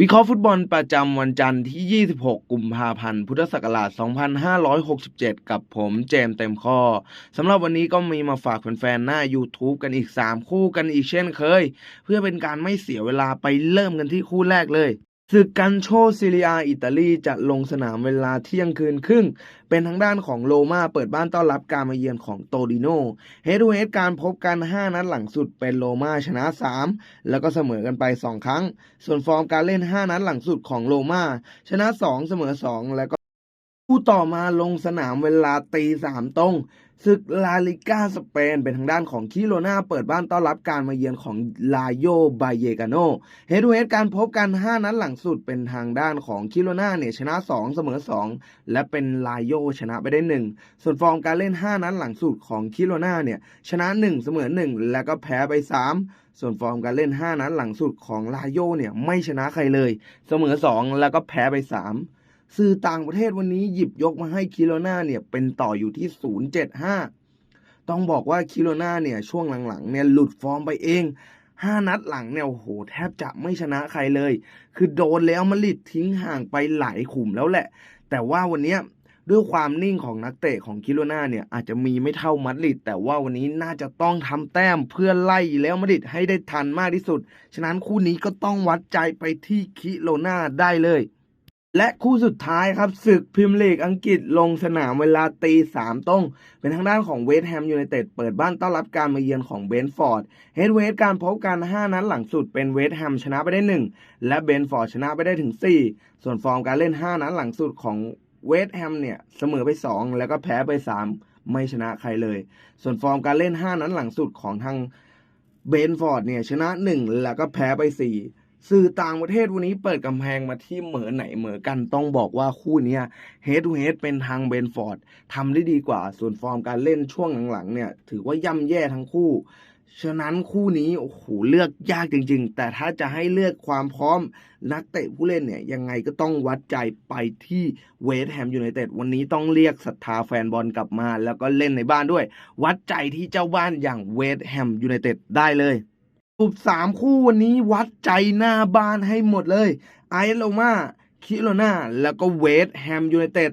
วิเคราะห์ฟุตบอลประจำวันจันทร์ที่ 26 กุมภาพันธ์ พุทธศักราช 2567 กับผมเจมเต็มข้อสำหรับวันนี้ก็มีมาฝากแฟนๆ หน้า YouTube กันอีก 3 คู่กันอีกเช่นเคย เพื่อเป็นการไม่เสียเวลาไปเริ่มกันที่คู่แรกเลย ศึกกันโชซิเลียอิตาลีจะลงสนามเวลาเที่ยงคืนครึ่ง เป็นทางด้านของโลมาเปิดบ้านต้อนรับการมาเยือนของโตดิโนเฮดูเฮดการพบกัน 5 นัดหลังสุดเป็นโลมาชนะ 3 แล้วก็เสมอกันไป 2 ครั้ง ส่วนฟอร์มการเล่น 5 นัดหลังสุดของโลมาชนะ 2 เสมอ 2 แล้วก็ คู่ต่อมาลงสนามเวลาตีสามตรงศึกลาลิก้าสเปนเป็นทางด้านของคิโรนาเปิดบ้านต้อนรับการมาเยือนของลาโยบาเยกาโนเฮดูเฮดการพบกัน 5 นัดหลังสุดเป็นทางด้านของคิโรนาเนี่ยชนะ 2 เสมอ 2 และเป็นลาโยชนะไปได้ 1 ส่วนฟอร์มการเล่น 5 นัดหลังสุดของคิโรนาเนี่ยชนะ 1 เสมอ 1 แล้วก็แพ้ไป 3 ส่วนฟอร์มการเล่น 5 นัดหลังสุดของลาโยเนี่ยไม่ชนะใครเลย เสมอ 2 แล้วก็แพ้ไป 3 สื่อต่างประเทศวันนี้หยิบยกมาให้คิโรนาเนี่ยเป็นต่ออยู่ที่ 075 ต้องบอกว่าคิโรนาเนี่ยช่วงหลังๆเนี่ยหลุดฟอร์มไปเอง 5 นัดหลังเนี่ยโอ้โหแทบจะไม่ชนะใครเลย คือโดนแล้วมาลิดทิ้งห่างไปหลายขุมแล้วแหละ แต่ว่าวันนี้ด้วยความนิ่งของนักเตะของคิโรนาเนี่ยอาจจะมีไม่เท่ามัดริดแต่ว่าวันนี้น่าจะต้องทำแต้มเพื่อไล่แล้วมาดริดให้ได้ทันมากที่สุด ฉะนั้นคู่นี้ก็ต้องวัดใจไปที่คิโรนาได้เลย และคู่สุดท้ายครับศึกพรีเมียร์ลีกอังกฤษลงสนามเวลาตีสามต้อง เป็นทางด้านของเวสต์แฮมยูไนเต็ดเปิดบ้านต้อนรับการมาเยือนของเบนฟอร์ดเฮดเวสการพบกัน 5 นัดหลังสุดเป็นเวสต์แฮมชนะไปได้ 1 และเบนฟอร์ดชนะไปได้ถึง 4 ส่วนฟอร์มการเล่น 5 นัดหลังสุดของเวสต์แฮมเนี่ยเสมอไป 2 แล้วก็แพ้ไป 3 ไม่ชนะใครเลย ส่วนฟอร์มการเล่น 5 นัดหลังสุดของทางเบนฟอร์ดเนี่ยชนะ 1 แล้วก็แพ้ไป 4 สื่อต่างประเทศวันนี้เปิดกำแพงมาที่เหมือไหนเหมือกันต้องบอกว่าคู่นี้เฮด o ูเฮดเป็นทางเบนฟอร์ดทำได้ดีกว่า ส่วนฟอร์มการเล่นช่วงหลังๆเนี่ยถือว่าย่ำแย่ทั้งคู่ ฉะนั้นคู่นี้โอ้โหเลือกยากจริง ๆ แต่ถ้าจะให้เลือกความพร้อมนักเตะผู้เล่นเนี่ยยังไงก็ต้องวัดใจไปที่เวสต์แฮมยูไนเต็ดวันนี้ต้องเรียกศรัทธาแฟนบอลกลับมา แล้วก็เล่นในบ้านด้วย วัดใจที่เจ้าบ้านอย่างเวสต์แฮมยูไนเต็ดได้เลย รุปสามคู่วันนี้วัดใจหน้าบ้านให้หมดเลย ไอโลมาคิโรนาแล้วก็เวสแฮมยูไนเต็ด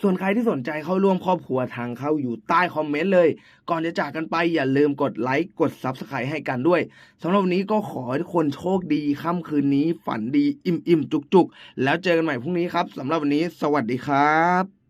ส่วนใครที่สนใจเข้าร่วมครอบครัวทางเข้าอยู่ใต้คอมเมนต์เลย ก่อนจะจากกันไปอย่าลืมกดไลค์ กด Subscribe ให้กันด้วย สำหรับวันนี้ก็ขอให้ทุกคนโชคดีค่ำคืนนี้ ฝันดีอิ่มๆ จุกๆ แล้วเจอกันใหม่พรุ่งนี้ครับ สำหรับวันนี้ สวัสดีครับ